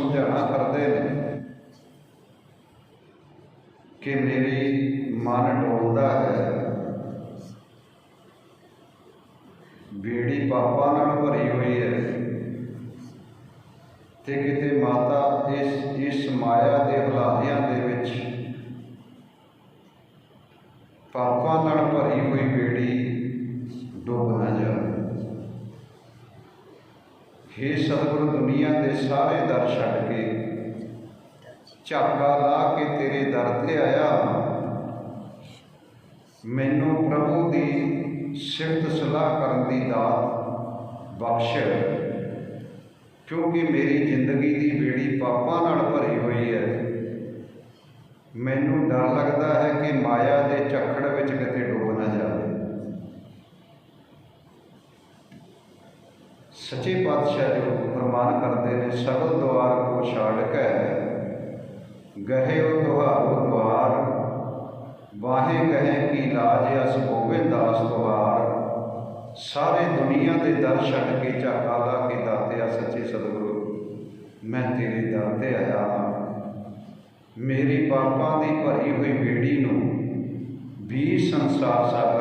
ਸਮਝਾਣਾ ਕਰਦੇ ਨੇ ਕਿ ਮੇਰੀ ਮਨ ਡੋਲਦਾ ਹੈ। ਬੇੜੀ ਪਾਪਾਂ ਨਾਲ ਭਰੀ ਹੋਈ ਹੈ। ਤੇ ਕਿਤੇ ਮਾਤਾ ਇਸ ਇਸ ਮਾਇਆ ਦੇ ਹਲਾਰਿਆਂ ਦੇ ਵਿੱਚ ਪਾਪਾਂ ਨਾਲ ਭਰੀ ਹੋਈ ਬੇੜੀ ਹੇ ਸਤਿਗੁਰੂ ਦੁਨੀਆ ਦੇ ਸਾਰੇ ਦਰ ਛੱਡ ਕੇ, ਝਾਕਾ ਲਾ ਕੇ ਤੇਰੇ ਦਰ ਤੇ ਆਇਆ ਮੈਨੂੰ ਪ੍ਰਭੂ ਦੀ ਸਿਫਤ ਸਲਾਹ ਕਰਨ ਦੀ ਦਾਤ ਬਖਸ਼ ਕਿਉਂਕਿ ਮੇਰੀ ਜ਼ਿੰਦਗੀ ਦੀ ਬੇੜੀ ਪਾਪਾਂ ਨਾਲ ਭਰੀ ਹੋਈ ਹੈ। ਮੈਨੂੰ ਡਰ ਲੱਗਦਾ ਹੈ ਕਿ ਮਾਇਆ ਦੇ ਝੱਖੜ ਵਿੱਚ ਕਿਤੇ ਸੱਚੇ ਪਾਤਸ਼ਾਹ ਜੋ ਫਰਮਾਨ ਕਰਦੇ ਨੇ, ਸਗਲ ਦੁਆਰ ਕੋ ਛਾੜ ਕੇ ਗਹਿ ਉਹ ਤੁਹਾਰੋ ਦੁਆਰ ਵਾਹੇ ਕਹੇ ਕੀ ਲਾਜ ਅਸ ਗੋਬਿੰਦ ਦਾਸ ਤੁਹਾਰ। ਸਾਰੇ ਦੁਨੀਆ ਦੇ ਦਰ ਛੱਡ ਕੇ ਝਾਕਾ ਲਾ ਕੇ ਦਾਤਿਆ ਸੱਚੇ ਸਤਿਗੁਰੂ। ਮੈਂ ਤੇਰੇ ਦਰ ਤੇ ਆਇਆ ਹਾਂ। ਮੇਰੀ ਪਾਪਾਂ ਦੀ ਭਰੀ ਹੋਈ ਬੇੜੀ ਨੂੰ ਵੀ ਸੰਸਾਰ ਸਾਗਰ